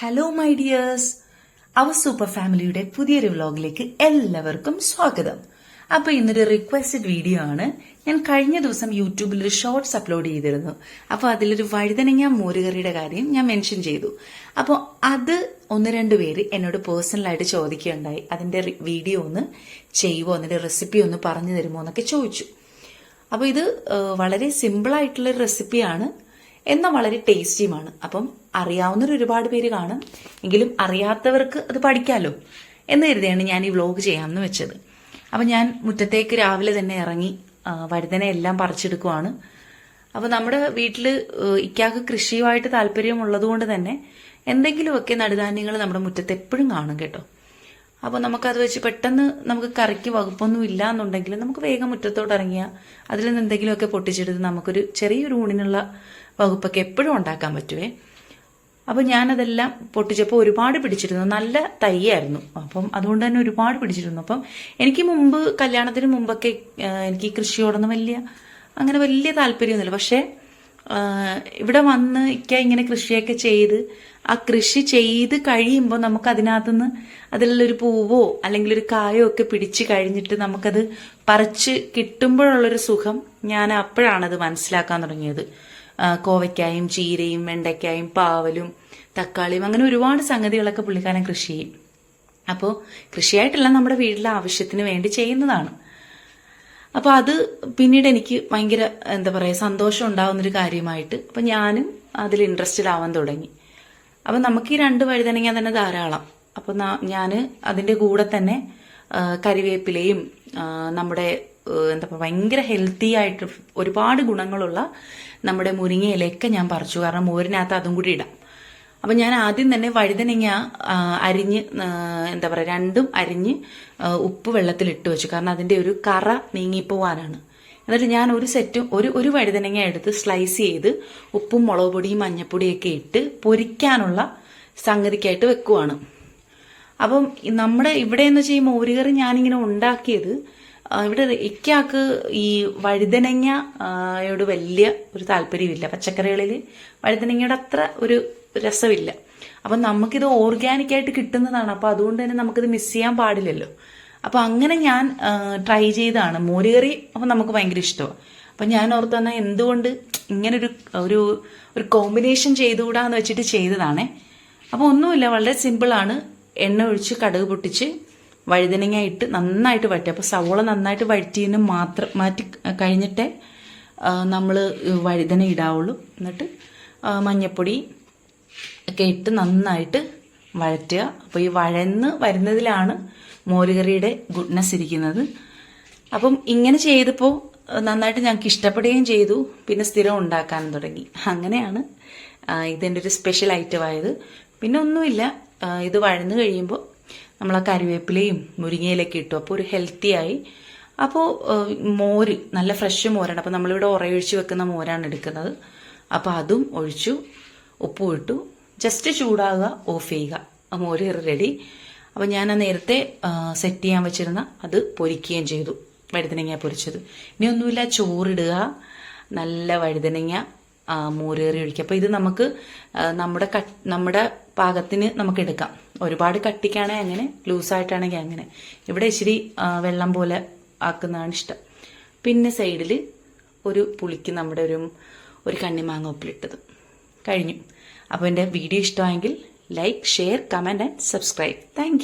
Hello my dears our super ഫാമിലിയുടെ പുതിയൊരു വ്ലോഗിലേക്ക് എല്ലാവർക്കും സ്വാഗതം. അപ്പോൾ ഇന്നൊരു റിക്വസ്റ്റഡ് വീഡിയോ ആണ്. ഞാൻ കഴിഞ്ഞ ദിവസം യൂട്യൂബിൽ ഒരു ഷോർട്സ് അപ്ലോഡ് ചെയ്തിരുന്നു. അപ്പോൾ അതിലൊരു വഴുതനങ്ങ മോരുകറിയുടെ കാര്യം ഞാൻ മെൻഷൻ ചെയ്തു. അപ്പോൾ അത് ഒന്ന് രണ്ട് പേര് എന്നോട് പേഴ്സണലായിട്ട് ചോദിക്കുകയുണ്ടായി. അതിന്റെ വീഡിയോ ഒന്ന് ചെയ്യുമോ അതിന്റെ റെസിപ്പി ഒന്ന് പറഞ്ഞു തരുമോ എന്നൊക്കെ ചോദിച്ചു. അപ്പോൾ ഇത് വളരെ ഒരു റെസിപ്പിയാണ് എന്നാൽ വളരെ ടേസ്റ്റിയുമാണ്. അപ്പം അറിയാവുന്നവർ ഒരുപാട് പേര് കാണും. എങ്കിലും അറിയാത്തവർക്ക് അത് പഠിക്കാമല്ലോ എന്ന് കരുതിയാണ് ഞാൻ ഈ വ്ലോഗ് ചെയ്യാമെന്ന് വെച്ചത്. അപ്പം ഞാൻ മുറ്റത്തേക്ക് രാവിലെ തന്നെ ഇറങ്ങി വഴുതന എല്ലാം പറിച്ചെടുക്കുവാണ്. അപ്പോൾ നമ്മുടെ വീട്ടിൽ ഇക്കാക്ക് കൃഷിയുമായിട്ട് താല്പര്യമുള്ളത് കൊണ്ട് തന്നെ എന്തെങ്കിലുമൊക്കെ നടുധാന്യങ്ങൾ നമ്മുടെ മുറ്റത്ത് എപ്പോഴും കാണും കേട്ടോ. അപ്പോൾ നമുക്കത് വെച്ച് പെട്ടെന്ന് നമുക്ക് കറിക്ക് വകുപ്പൊന്നും ഇല്ല എന്നുണ്ടെങ്കിൽ നമുക്ക് വേഗം മുറ്റത്തോട്ട് ഇറങ്ങിയ അതിൽ നിന്ന് എന്തെങ്കിലുമൊക്കെ പൊട്ടിച്ചെടുത്ത് നമുക്കൊരു ചെറിയൊരു ഊണിനുള്ള വകുപ്പൊക്കെ എപ്പോഴും ഉണ്ടാക്കാൻ പറ്റുവേ. അപ്പോൾ ഞാനതെല്ലാം പൊട്ടിച്ചപ്പോൾ ഒരുപാട് പിടിച്ചിരുന്നു. നല്ല തൈയായിരുന്നു. അപ്പം അതുകൊണ്ട് തന്നെ ഒരുപാട് പിടിച്ചിരുന്നു. അപ്പം എനിക്ക് മുമ്പ് കല്യാണത്തിന് മുമ്പൊക്കെ എനിക്ക് കൃഷിയോടൊന്നും വലിയ അങ്ങനെ വലിയ താല്പര്യമൊന്നുമില്ല. പക്ഷേ ഇവിടെ വന്ന് ഇക്ക ഇങ്ങനെ കൃഷിയൊക്കെ ചെയ്ത് ആ കൃഷി ചെയ്ത് കഴിയുമ്പോൾ നമുക്ക് അതിനകത്തുനിന്ന് അതിലുള്ളൊരു പൂവോ അല്ലെങ്കിൽ ഒരു കായോ ഒക്കെ പിടിച്ച് കഴിഞ്ഞിട്ട് നമുക്കത് പറിച്ച് കിട്ടുമ്പോഴുള്ളൊരു സുഖം ഞാൻ അപ്പോഴാണ് അത് മനസ്സിലാക്കാൻ തുടങ്ങിയത്. കോവയ്ക്കായും ചീരയും വെണ്ടയ്ക്കായും പാവലും തക്കാളിയും അങ്ങനെ ഒരുപാട് സംഗതികളൊക്കെ പുള്ളിക്കാരൻ കൃഷി ചെയ്യും. അപ്പോൾ കൃഷിയായിട്ടല്ല നമ്മുടെ വീട്ടിലെ ആവശ്യത്തിന് വേണ്ടി ചെയ്യുന്നതാണ്. അപ്പൊ അത് പിന്നീട് എനിക്ക് ഭയങ്കര എന്താ പറയാ സന്തോഷം ഉണ്ടാവുന്നൊരു കാര്യമായിട്ട് അപ്പൊ ഞാനും അതിൽ ഇൻട്രസ്റ്റഡ് ആവാൻ തുടങ്ങി. അപ്പൊ നമുക്ക് ഈ രണ്ട് വഴുതനങ്ങ തന്നെ ധാരാളം. അപ്പൊ ഞാൻ അതിന്റെ കൂടെ തന്നെ കരിവേപ്പിലയും നമ്മുടെ എന്താ പറയുക ഭയങ്കര ഹെൽത്തി ആയിട്ട് ഒരുപാട് ഗുണങ്ങളുള്ള നമ്മുടെ മുരിങ്ങയിലൊക്കെ ഞാൻ പറിച്ചു. കാരണം മോരിനകത്ത് അതും കൂടി ഇടാം. അപ്പൊ ഞാൻ ആദ്യം തന്നെ വഴുതനങ്ങ അരിഞ്ഞ് എന്താ പറയാ രണ്ടും അരിഞ്ഞ് ഉപ്പ് വെള്ളത്തിൽ ഇട്ട് വെച്ചു. കാരണം അതിന്റെ ഒരു കറ നീങ്ങിപ്പോവാനാണ്. എന്നിട്ട് ഞാൻ ഒരു സെറ്റും ഒരു ഒരു വഴുതനങ്ങ എടുത്ത് സ്ലൈസ് ചെയ്ത് ഉപ്പും മുളക് പൊടിയും മഞ്ഞപ്പൊടിയൊക്കെ ഇട്ട് പൊരിക്കാനുള്ള സംഗതിക്കായിട്ട് വെക്കുവാണ്. അപ്പം നമ്മുടെ ഇവിടെ എന്ന് വെച്ചാൽ ഈ മോരുകറി ഞാനിങ്ങനെ ഉണ്ടാക്കിയത് ഇവിടെ ഇക്കാക്ക് ഈ വഴുതനങ്ങയോട് വലിയ ഒരു താല്പര്യമില്ല. പച്ചക്കറികളിൽ വഴുതനങ്ങയുടെ അത്ര ഒരു രസമില്ല. അപ്പം നമുക്കിത് ഓർഗാനിക്കായിട്ട് കിട്ടുന്നതാണ്. അപ്പം അതുകൊണ്ട് തന്നെ നമുക്കിത് മിസ് ചെയ്യാൻ പാടില്ലല്ലോ. അപ്പം അങ്ങനെ ഞാൻ ട്രൈ ചെയ്തതാണ് മോരുകറി അപ്പം നമുക്ക് ഭയങ്കര ഇഷ്ടമാണ് അപ്പം ഞാൻ ഓർത്ത് തന്നെ എന്തുകൊണ്ട് ഇങ്ങനൊരു ഒരു ഒരു കോമ്പിനേഷൻ ചെയ്തുകൂടാന്ന് വെച്ചിട്ട് ചെയ്തതാണേ. അപ്പോൾ ഒന്നുമില്ല വളരെ സിമ്പിളാണ് എണ്ണ ഒഴിച്ച് കടുക് പൊട്ടിച്ച് വഴുതനങ്ങ ഇട്ട് നന്നായിട്ട് വഴറ്റി അപ്പോൾ സവോള നന്നായിട്ട് വഴറ്റിയതിന് മാത്രം മാറ്റി കഴിഞ്ഞിട്ടേ നമ്മൾ വഴുതന ഇടാവുള്ളൂ. എന്നിട്ട് മഞ്ഞപ്പൊടി ഒക്കെ ഇട്ട് നന്നായിട്ട് വഴറ്റുക. അപ്പോൾ ഈ വഴന്ന് വരുന്നതിലാണ് മോരുകറിയുടെ ഗുഡ്നെസ് ഇരിക്കുന്നത്. അപ്പം ഇങ്ങനെ ചെയ്തപ്പോൾ നന്നായിട്ട് ഞങ്ങൾക്ക് ഇഷ്ടപ്പെടുകയും ചെയ്തു. പിന്നെ സ്ഥിരം ഉണ്ടാക്കാൻ തുടങ്ങി. അങ്ങനെയാണ് ഇതെന്റെ ഒരു സ്പെഷ്യൽ ഐറ്റം ആയത്. പിന്നെ ഒന്നുമില്ല. ഇത് വഴന്ന് കഴിയുമ്പോൾ നമ്മൾ ആ കറിവേപ്പിലയും മുരിങ്ങയിലൊക്കെ ഇട്ടു. അപ്പോൾ ഒരു ഹെൽത്തി ആയി. അപ്പോൾ മോര് നല്ല ഫ്രഷ് മോരാണ്. അപ്പോൾ നമ്മളിവിടെ ഉറയൊഴിച്ച് വെക്കുന്ന മോരാണ് എടുക്കുന്നത്. അപ്പോൾ അതും ഒഴിച്ചു ഉപ്പും ഇട്ടു. ജസ്റ്റ് ചൂടാകുക ഓഫ് ചെയ്യുക. മോര് റെഡി അപ്പം ഞാൻ നേരത്തെ സെറ്റ് ചെയ്യാൻ വെച്ചിരുന്ന അത് പൊരിക്കുകയും ചെയ്തു. വഴുതനങ്ങ പൊരിച്ചത്. ഇനി ഒന്നുമില്ല ചോറിടുക. നല്ല വഴുതനങ്ങ മോരേറി ഒഴിക്കുക. അപ്പോൾ ഇത് നമുക്ക് നമ്മുടെ നമ്മുടെ പാകത്തിന് നമുക്ക് എടുക്കാം. ഒരുപാട് കട്ടിക്കാണെങ്കിൽ അങ്ങനെ ലൂസായിട്ടാണെങ്കിൽ അങ്ങനെ. ഇവിടെ ഇച്ചിരി വെള്ളം പോലെ ആക്കുന്നതാണ് ഇഷ്ടം. പിന്നെ സൈഡിൽ ഒരു പുളിക്ക് നമ്മുടെ ഒരു ഒരു കണ്ണിമാങ്ങ ഉപ്പിലിട്ടത്. കഴിഞ്ഞു. അപ്പോൾ എന്റെ വീഡിയോ ഇഷ്ടമായെങ്കിൽ like share comment and subscribe thank